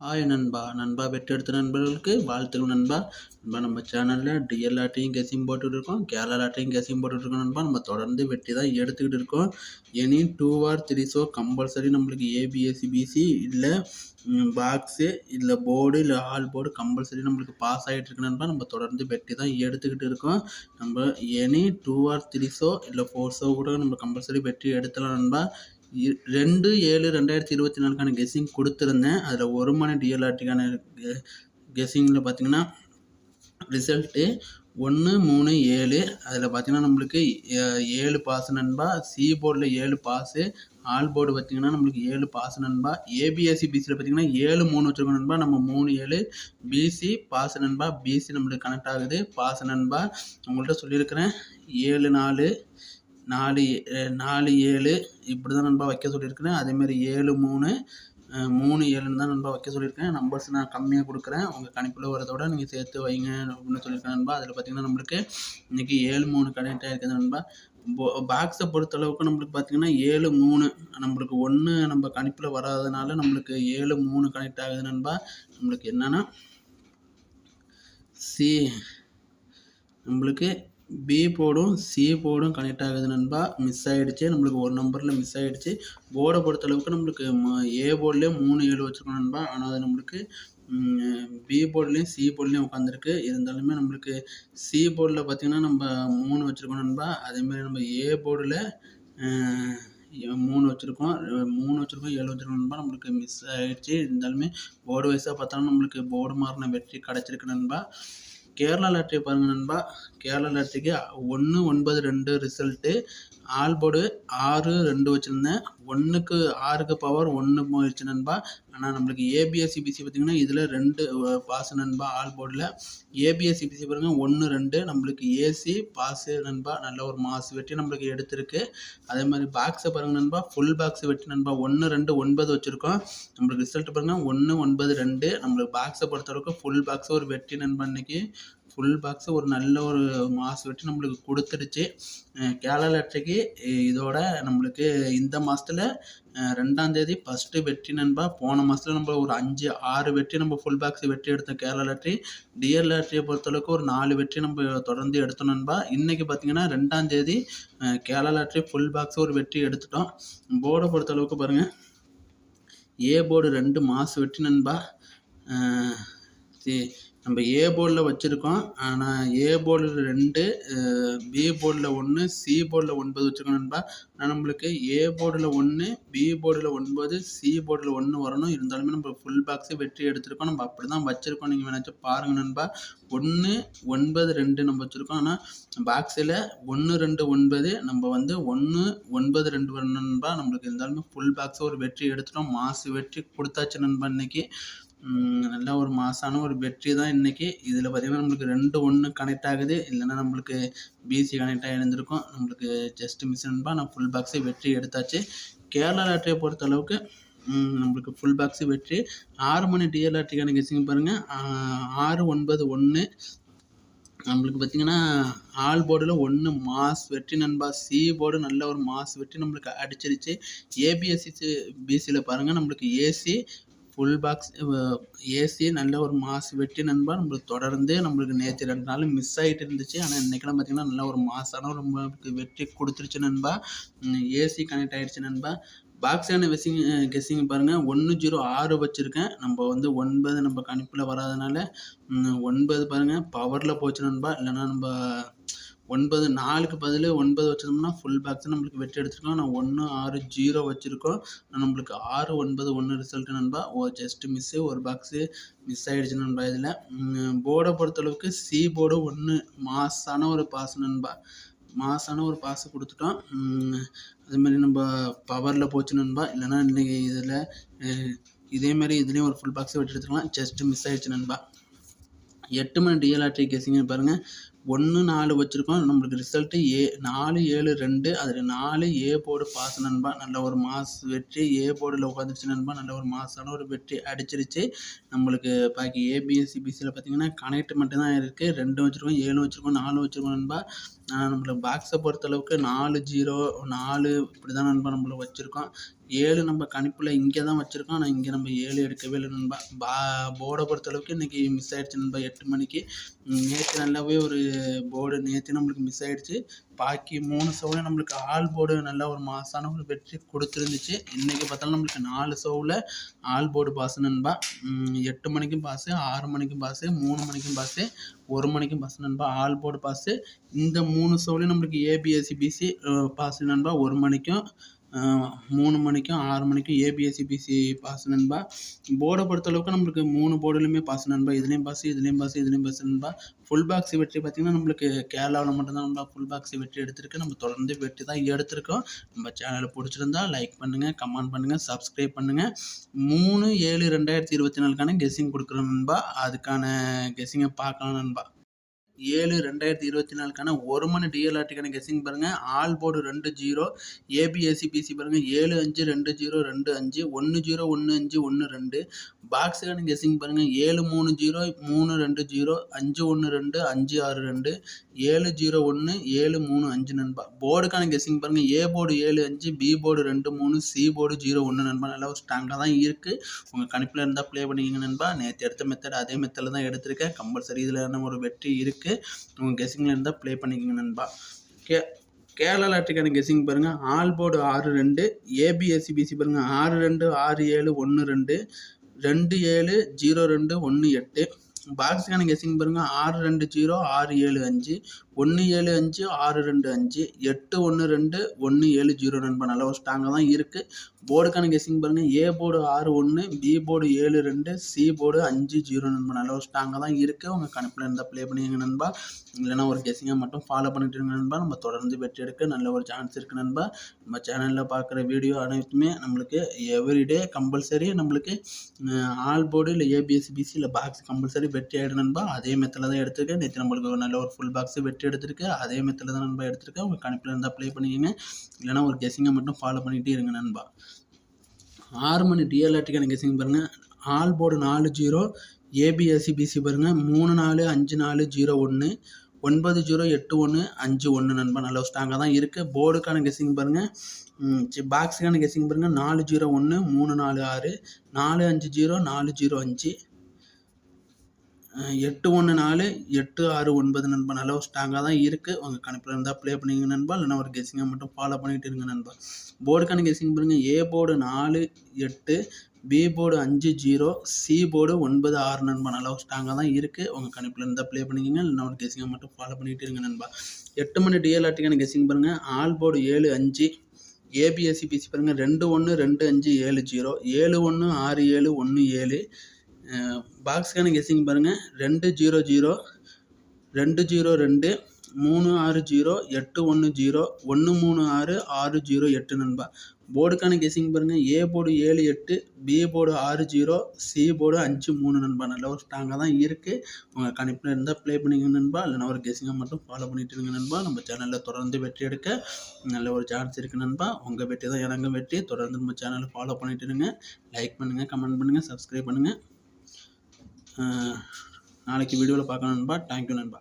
ஆய் நண்பா நண்பா பெற்றெடுத்த நண்பர்களுக்கு வாழ்த்துக்கள் நண்பா. நண்பா நம்ம சேனலில் டிஎல் ஆட்டையும் கெஸிங் போட்டுட்டு இருக்கோம். கேரளாட்டையும் ஆட்டையும் போட்டுகிட்டு இருக்கோம் நண்பா. நம்ம தொடர்ந்து வெட்டி தான் எடுத்துக்கிட்டு இருக்கோம். Any two or three show compulsory நம்மளுக்கு ஏபிஎஸ்சி பிசி இல்லை பாக்ஸு இல்லை போர்டு இல்லை ஆல் போர்டு கம்பல்சரி நம்மளுக்கு பாஸ் ஆகிட்டு இருக்கு நண்பா. நம்ம தொடர்ந்து வெட்டி தான் எடுத்துக்கிட்டு இருக்கோம். நம்ம any two or three show இல்லை ஃபோர் ஷோ கூட நம்ம கம்பல்சரி வெற்றி எடுத்துலாம் நண்பா. ரெண்டு ஏழு ரெண்டாயிரத்தி இருபத்தி நாலுக்கான கெஸ்ஸிங் கொடுத்துருந்தேன். அதில் ஒரு மணி டிஎல்ஆர்டிக்கான கெஸ்ஸிங்கில் பார்த்தீங்கன்னா ரிசல்ட்டு ஒன்று மூணு ஏழு. அதில் பார்த்தீங்கன்னா நம்மளுக்கு ஏழு பாஸ் நண்பா சி போர்டில் ஏழு பாஸு ஆல் போர்டு பார்த்தீங்கன்னா நம்மளுக்கு ஏழு பாஸ் நண்பா. ஏபிஎஸ்சி பிசியில் பார்த்தீங்கன்னா ஏழு மூணு வச்சுருக்கோம் நண்பா. நம்ம மூணு ஏழு பிசி பாஸ் நண்பா. பிசி நம்மளுக்கு கனெக்ட் ஆகுது. பாஸ் நண்பா. உங்கள்கிட்ட சொல்லியிருக்கிறேன். ஏழு நாலு நாலு ஏ- நாலு ஏழு. இப்படி தான் நண்பா வைக்க சொல்லியிருக்கிறேன். அதேமாதிரி ஏழு மூணு மூணு ஏழுன்னு தான் நண்பா வைக்க சொல்லியிருக்கேன் நம்பர்ஸ் நான் கம்மியாக கொடுக்குறேன். உங்கள் கணிப்பில் வரதோட நீங்கள் சேர்த்து வைங்க அப்படின்னு சொல்லியிருக்கேன் நண்பா. அதில் பார்த்தீங்கன்னா நம்மளுக்கு இன்றைக்கி ஏழு மூணு கனெக்ட் ஆகிருக்குது நண்பா. பாக்ஸை பொறுத்தளவுக்கு நம்மளுக்கு பார்த்தீங்கன்னா ஏழு மூணு நம்மளுக்கு ஒன்று நம்ம கணிப்பில் வராதனால நம்மளுக்கு ஏழு மூணு கனெக்ட் ஆகுது நண்பா. நம்மளுக்கு என்னென்னா சி நம்மளுக்கு பி போர்டும் சி போர்டும் கனெக்ட் ஆகுது நண்பா. மிஸ் ஆகிடுச்சு நம்மளுக்கு ஒரு நம்பரில் மிஸ் ஆகிடுச்சு போர்டை பொறுத்த அளவுக்கு நம்மளுக்கு ஏ போர்ட்லேயே மூணு ஏழு வச்சுருக்கோம் நண்பா. ஆனால் அது நம்மளுக்கு பி போர்ட்லேயும் சி போர்ட்லேயும் உட்காந்துருக்கு இருந்தாலுமே நம்மளுக்கு சி போர்டில் பார்த்திங்கன்னா நம்ம மூணு வச்சுருக்கோம் நண்பா. அதேமாதிரி நம்ம ஏ போர்டில் மூணு வச்சுருக்கோம். மூணு வச்சுருக்கோம் ஏழு வச்சுருக்கோம் நண்பா. நம்மளுக்கு மிஸ் ஆகிடுச்சு இருந்தாலுமே போர்டு வைஸாக பார்த்தாலும் நம்மளுக்கு போர்டு மாறின வெற்றி கிடச்சிருக்கு நண்பா. கேரளா லாட்ரி பாருங்கள் நண்பா. கேரளா லாட்டரிக்கு ஒன்று ஒன்பது ரெண்டு ரிசல்ட்டு ஆல்போர்டு ஆறு ரெண்டு வச்சுருந்தேன். ஒன்றுக்கு ஆறுக்கு பவர் ஒன்று போயிடுச்சு நண்பா. ஆனால் நம்மளுக்கு ஏபிஎஸ்சி பிசி பார்த்தீங்கன்னா இதில் ரெண்டு பாஸ் நண்பா ஆல் போர்டில் ஏபிஎஸ்சி பிசி பாருங்க ஒன்று ரெண்டு. நம்மளுக்கு ஏசி பாஸு நண்பா. நல்ல ஒரு மாஸ் வெட்டி நம்மளுக்கு எடுத்திருக்கு. அதே மாதிரி பாக்ஸை பாருங்கள் நண்பா. ஃபுல் பாக்ஸ் வெட்டி நண்பா. ஒன்று ரெண்டு ஒன்பது வச்சுருக்கோம். நம்மளுக்கு ரிசல்ட் பாருங்கள் ஒன்று ஒன்பது ரெண்டு. நம்மளுக்கு பாக்ஸை பொறுத்தளவுக்கு ஃபுல் பாக்ஸ் ஒரு வெட்டி நண்பா இன்னைக்கு. ஃபுல் பாக்ஸு ஒரு நல்ல ஒரு மாஸ் வெட்டி நம்மளுக்கு கொடுத்துருச்சு. கேரளா லாட்டரிக்கு இதோட நம்மளுக்கு இந்த மாதத்தில் ரெண்டாம் தேதி ஃபஸ்ட்டு வெற்றி நண்பா போன மாதத்தில் நம்ம ஒரு அஞ்சு ஆறு வெற்றி நம்ம ஃபுல் பாக்ஸ் வெற்றி எடுத்தோம் கேரளா லாட்டரி டிஎல் லாட்டரியை பொறுத்தளவுக்கு ஒரு நாலு வெற்றி நம்ம தொடர்ந்து எடுத்தோம் நண்பா. இன்றைக்கி பார்த்தீங்கன்னா ரெண்டாம் தேதி கேரளா லாட்டரி ஃபுல் பாக்ஸ் ஒரு வெற்றி எடுத்துட்டோம். போர்டை பொறுத்தளவுக்கு பாருங்கள் ஏ போர்டு ரெண்டு மாஸ் வெற்றி நண்பா. நம்ம ஏ போர்டில் வச்சுருக்கோம். ஆனால் ஏ போர்டில் ரெண்டு பி போர்டில் ஒன்று சி போர்டில் ஒன்பது வச்சுருக்கோம் நண்பா. ஆனால் நம்மளுக்கு ஏ போர்டில் ஒன்று பி போர்டில் ஒன்பது சி போர்டில் ஒன்று வரணும். இருந்தாலுமே நம்ம ஃபுல் பாக்ஸு வெற்றி எடுத்திருக்கோம். நம்ம அப்படி தான் வச்சுருக்கோம். நீங்கள் வேணாச்சும் பாருங்கள் நண்பா. ஒன்று ஒன்பது ரெண்டு நம்ம வச்சுருக்கோம். ஆனால் பாக்ஸில் ஒன்று ரெண்டு ஒன்பது நம்ம வந்து ஒன்று ஒன்பது ரெண்டு வரணும் நண்பா. நம்மளுக்கு இருந்தாலுமே ஃபுல் பாக்ஸை ஒரு வெற்றி எடுத்துட்டோம். மாசு வெற்றி கொடுத்தாச்சு நண்பா இன்னைக்கு. நல்ல ஒரு மாசான ஒரு வெற்றி தான் இன்னைக்கு. இதில் பார்த்தீங்கன்னா நம்மளுக்கு ரெண்டு ஒன்று கனெக்ட் ஆகுது. இல்லைன்னா நம்மளுக்கு பிசி கனெக்ட் ஆகி இருந்திருக்கும் நம்மளுக்கு ஜஸ்ட் மிஸ் நண்பா நான் ஃபுல் பாக்ஸு வெற்றி எடுத்தாச்சு. கேரளா லாட்டரியை பொறுத்த அளவுக்கு நம்மளுக்கு ஃபுல் பாக்ஸு வெற்றி ஆறு மணி டிஎல் லாட்டரிக்கான கெஸிங் பாருங்கள் ஆறு ஒன்பது ஒன்று நம்மளுக்கு பார்த்தீங்கன்னா ஆல் போர்டில் ஒன்று மாஸ் வெற்றி நண்பா. சி போர்டு நல்ல ஒரு மாஸ் வெற்றி நம்மளுக்கு அடிச்சிருச்சு. ஏபிஎஸ்சி பிசியில் பாருங்கள் நம்மளுக்கு ஏசி ஃபுல் பாக்ஸ் ஏசி நல்ல ஒரு மாஸ் வெட்டி நண்பா நம்மளுக்கு தொடர்ந்து நம்மளுக்கு நேற்று ரெண்டு நாள் மிஸ் ஆகிட்டு இருந்துச்சு. ஆனால் இன்றைக்கெல்லாம் பார்த்தீங்கன்னா நல்ல ஒரு மாசான ஒரு நம்மளுக்கு கொடுத்துருச்சு நண்பா. ஏசி கனெக்ட் ஆகிடுச்சு நண்பா. பாக்ஸான வெஸிங் கெஸ்ஸிங் பாருங்கள் ஒன்று ஜீரோ ஆறு வச்சுருக்கேன். நம்ம வந்து ஒன்பது நம்ம கணிப்பில் வராதனால ஒன்பது பாருங்கள் பவரில் போச்சு நண்பா. இல்லைன்னா நம்ம ஒன்பது நாலுக்கு பதில் ஒன்பது வச்சிருந்தோம்னா ஃபுல் பாக்ஸ் நம்மளுக்கு வெற்றி எடுத்துருக்கோம் நான் ஒன்று ஆறு ஜீரோ வச்சுருக்கோம். நம்மளுக்கு ஆறு ஒன்பது ஒன்று ரிசல்ட் நண்பா. ஓ ஜஸ்ட் மிஸ்ஸு ஒரு பாக்ஸு மிஸ் ஆகிடுச்சு நண்பா இதில். போர்டை பொறுத்தளவுக்கு சி போர்டு ஒன்று மாசான ஒரு பாஸ் நண்பா. மாசான ஒரு பாஸ் கொடுத்துட்டோம். அதுமாரி நம்ம பவரில் போச்சு நண்பா. இல்லைன்னா இன்றைக்கி இதில் இதேமாதிரி இதுலேயும் ஒரு ஃபுல் பாக்ஸ் வெட்டி எடுத்துக்கலாம் ஜஸ்ட்டு மிஸ் ஆகிடுச்சு நண்பா. எட்டு மணி டிஎல்ஆர்டி கேசிங்க பாருங்கள் ஒன்று நாலு வச்சுருக்கோம். நம்மளுக்கு ரிசல்ட்டு ஏ நாலு ஏழு ரெண்டு அதில் நாலு ஏ போர்டு பாஸ் நண்பா. நல்ல ஒரு மாஸ் வெற்றி. ஏ போர்டில் உட்காந்துருச்சு நண்பா. நல்ல ஒரு மாசான ஒரு வெற்றி அடிச்சிருச்சு. நம்மளுக்கு பாக்கி ஏபிஎஸ்சி பிசியில் பார்த்தீங்கன்னா கனெக்ட் மட்டும்தான் இருக்குது ரெண்டு வச்சுருக்கோம் ஏழு வச்சுருக்கோம் நாலு வச்சுருக்கோம் நண்பா. நம்மளுக்கு பாக்ஸை பொறுத்தளவுக்கு நாலு ஜீரோ நாலு இப்படி தான் நண்பா நம்மளுக்கு வச்சுருக்கோம். ஏழு நம்ம கணிப்பில் இங்கே தான் வச்சுருக்கோம். ஆனால் இங்கே நம்ம ஏழு எடுக்கவே இல்லை நண்பா. பா போர்டை பொறுத்தளவுக்கு இன்றைக்கி மிஸ் ஆகிடுச்சு நண்பா. எட்டு மணிக்கு. நேற்று நல்லாவே ஒரு போர்டு நேற்று நம்மளுக்கு மிஸ் ஆகிடுச்சு பாக்கி மூணு சோவில் நம்மளுக்கு ஆல் போர்டு நல்லா ஒரு மாசான ஒரு வெற்றி கொடுத்துருந்துச்சு. இன்றைக்கி பார்த்தாலும் நம்மளுக்கு நாலு சோவில் ஆல் போர்டு பாஸ் நண்பா. எட்டு மணிக்கும் பாஸு ஆறு மணிக்கும் பாஸு மூணு மணிக்கும் பாஸு ஒரு மணிக்கும் பாஸ் நண்பா. ஆல் போர்டு பாஸு இந்த மூணு சோலையும் நம்மளுக்கு ஏபிஎஸ்சி பிசி பாஸ் நண்பா. ஒரு மணிக்கும் மூணு மணிக்கும் ஆறு மணிக்கும் ஏபிஎஸ்சி பிசி பாஸ் நண்பா. போர்டை பொறுத்தளவுக்கு நம்மளுக்கு மூணு போர்டுலையுமே பாஸ் நண்பா. இதுலேயும் பாஸ் இதுலேயும் பாஸ் இதுலேயும் பாஸ் நண்பா. ஃபுல் பாக்ஸ் வெற்றி பார்த்திங்கன்னா நம்மளுக்கு கேரளாவில் மட்டும்தான் நம்ம ஃபுல் பாக்ஸ் வெற்றி எடுத்திருக்கு. நம்ம தொடர்ந்து வெற்றி தான் எடுத்திருக்கோம். நம்ம சேனலை பிடிச்சிருந்தா லைக் பண்ணுங்கள் கமெண்ட் பண்ணுங்கள் சப்ஸ்கிரைப் பண்ணுங்கள் மூணு ஏழு ரெண்டாயிரத்தி இருபத்தி நாலுக்கான கெஸ்ஸிங் கொடுக்குறோம் நண்பா. அதுக்கான கெஸ்ஸிங்கை பார்க்கலாம் நண்பா. ஏழு ரெண்டாயிரத்தி இருபத்தி நாலுக்கான ஒரு மணி டிஎல்ஆர்டிக்கான கெஸிங் பாருங்கள் ஆல் போர்டு ரெண்டு ஜீரோ ஏபிஎஸ்சிபிசி பாருங்கள் ஏழு அஞ்சு ரெண்டு ஜீரோ ரெண்டு அஞ்சு ஒன்று ஜீரோ ஒன்று அஞ்சு ஒன்று ரெண்டு. பாக்ஸுக்கான கெஸிங் பாருங்கள் ஏழு மூணு ஜீரோ மூணு ரெண்டு ஜீரோ அஞ்சு ஒன்று ரெண்டு அஞ்சு ஆறு ரெண்டு. ஏழு ஜீரோ ஒன்று ஏழு மூணு அஞ்சு நண்பா. போர்டுக்கான கெஸிங் பாருங்கள் ஏ போர்டு ஏழு அஞ்சு பி போர்டு ரெண்டு மூணு சி போர்டு ஜீரோ ஒன்று நண்பா. நல்லா ஒரு ஸ்ட்ராங்காக தான் இருக்குது உங்கள் கணிப்பில் இருந்தால் ப்ளே பண்ணிக்கங்க நண்பா. நேற்று எடுத்த மெத்தட் அதே மெத்தடில் தான் எடுத்திருக்கேன். கம்பல்சரி இதில் ஒரு வெற்றி இருக்குது இருக்குது உங்கள் கெஸிங்கில் இருந்தால் ப்ளே பண்ணிக்கோங்க நண்பா. கே கேரளா லாட்ரிக்கான கெஸிங் பாருங்கள் ஆல் போர்டு ஆறு ரெண்டு ஏபிஎஸ்சிபிசி பாருங்கள் ஆறு ரெண்டு ஆறு ஏழு ஒன்று ரெண்டு ரெண்டு ஏழு ஜீரோ ரெண்டு ஒன்று எட்டு. பாக்ஸுக்கான கெஸிங் பாருங்கள் ஆறு ரெண்டு ஜீரோ ஆறு ஏழு அஞ்சு. ஒன்று ஏழு அஞ்சு ஆறு ரெண்டு அஞ்சு எட்டு ஒன்று ரெண்டு ஒன்று ஏழு ஜீரோ நண்பா நல்ல ஒரு ஸ்ட்ராங்காக தான் இருக்குது போர்டுக்கான கெஸிங் பாருங்கள் ஏ போர்டு ஆறு ஒன்று பி போர்டு ஏழு ரெண்டு சி போர்டு அஞ்சு ஜீரோ நண்பா நல்ல ஒரு ஸ்ட்ராங்காக தான் இருக்குது உங்கள் கணப்பில் இருந்தால் ப்ளே பண்ணிங்க நண்பா. இல்லைனா ஒரு கெஸிங்காக மட்டும் ஃபாலோ பண்ணிட்டு இருங்க நண்பா. நம்ம தொடர்ந்து வெற்றி எடுக்க நல்ல ஒரு சான்ஸ் இருக்குது நண்பா. நம்ம சேனலில் பார்க்குற வீடியோ அனைத்துமே நம்மளுக்கு எவ்ரிடே கம்பல்சரி நம்மளுக்கு ஆல் போர்டு இல்லை ஏபிஎஸ்சி பிசி இல்லை பாக்ஸ் கம்பல்சரி வெற்றி ஆகிடும் நண்பா. அதே மெத்தில் தான் எடுத்துருக்கேன். நேற்று நம்மளுக்கு ஒரு நல்ல ஒரு ஃபுல் பாக்ஸ் வெற்றி எடுத்திருக்கு அதே மெத்தில் தான் நண்பா எடுத்திருக்கேன் உங்கள் கணிப்பில் இருந்தால் ப்ளே பண்ணிக்கங்க. இல்லைனா ஒரு கெஸிங்கை மட்டும் ஃபாலோ பண்ணிகிட்டே இருங்க நண்பா. ஆறு மணி டிஎல்ஆர்டிக்கான கெஸிங் பாருங்கள் ஆல் போர்டு நாலு ஜீரோ ஏபிஎஸ்சி பிசி பாருங்கள் மூணு நாலு அஞ்சு நாலு ஜீரோ ஒன்று ஒன்பது ஜீரோ எட்டு ஒன்று அஞ்சு ஒன்று நண்பா. நல்ல ஸ்ட்ராங்காக தான் இருக்குது போர்டுக்கான கெஸிங் பாருங்கள் பாக்ஸுக்கான கெஸிங் பாருங்கள் நாலு ஜீரோ ஒன்று மூணு நாலு ஆறு. நாலு அஞ்சு ஜீரோ நாலு ஜீரோ அஞ்சு. எட்டு ஒன்று நாலு எட்டு ஆறு ஒன்பது நண்பா. நல்ல ஒரு ஸ்ட்ராங்காக தான் இருக்குது உங்கள் கணிப்பில் இருந்தால் ப்ளே பண்ணிங்க நண்பா. இல்லைனா ஒரு கெஸிங்கை மட்டும் ஃபாலோ பண்ணிகிட்டு இருங்க நண்பா. போர்டுக்கான கெஸிங் பாருங்கள் ஏ போர்டு நாலு எட்டு பி போர்டு அஞ்சு ஜீரோ சி போர்டு ஒன்பது ஆறு நண்பா. நல்லா ஒரு ஸ்ட்ராங்காக தான் இருக்குது உங்கள் கணிப்பில் இருந்தால் ப்ளே பண்ணிக்கங்க. இல்லைனா ஒரு கெஸிங்கை மட்டும் ஃபாலோ பண்ணிகிட்டு இருங்க நண்பா. எட்டு மணி டிஎல்ஆர்டிக்கான கெஸிங் பாருங்கள் ஆல் போர்டு ஏழு அஞ்சு ஏபிஎஸ்சி பிசி பாருங்கள் ரெண்டு ஒன்று ரெண்டு அஞ்சு ஏழு ஜீரோ ஏழு ஒன்று ஆறு ஏழு ஒன்று ஏழு பாக்ஸுக்கான கெஸ்ஸிங் பாருங்கள் ரெண்டு ஜீரோ ஜீரோ ரெண்டு ஜீரோ ரெண்டு மூணு ஆறு ஜீரோ எட்டு ஒன்று ஜீரோ ஒன்று மூணு ஆறு ஆறு ஜீரோ எட்டு நண்பா. போர்டுக்கான கெஸ்ஸிங் பாருங்கள் ஏ போர்டு ஏழு எட்டு பி போர்டு ஆறு ஜீரோ சி போர்டு அஞ்சு மூணு நண்பா. நல்ல ஒரு ஸ்ட்ராங்காக தான் இருக்குது உங்கள் கணிப்பில் இருந்தால் ப்ளே பண்ணிங்க நண்பா. இல்லைனா ஒரு கெஸ்ஸிங்கை மட்டும் ஃபாலோ பண்ணிட்டு இருங்க நண்பா. நம்ம சேனலில் தொடர்ந்து வெற்றி எடுக்க நல்ல ஒரு சான்ஸ் இருக்குது நண்பா. உங்கள் வெற்றி தான் எனக்கு வெற்றி. தொடர்ந்து நம்ம சேனலை ஃபாலோ பண்ணிட்டு இருங்க. லைக் பண்ணுங்கள் கமெண்ட் பண்ணுங்கள் சப்ஸ்கிரைப் பண்ணுங்கள் நாளைக்கு வீடியோவில் பார்க்கணும் நண்பா. தேங்க்யூ நண்பா.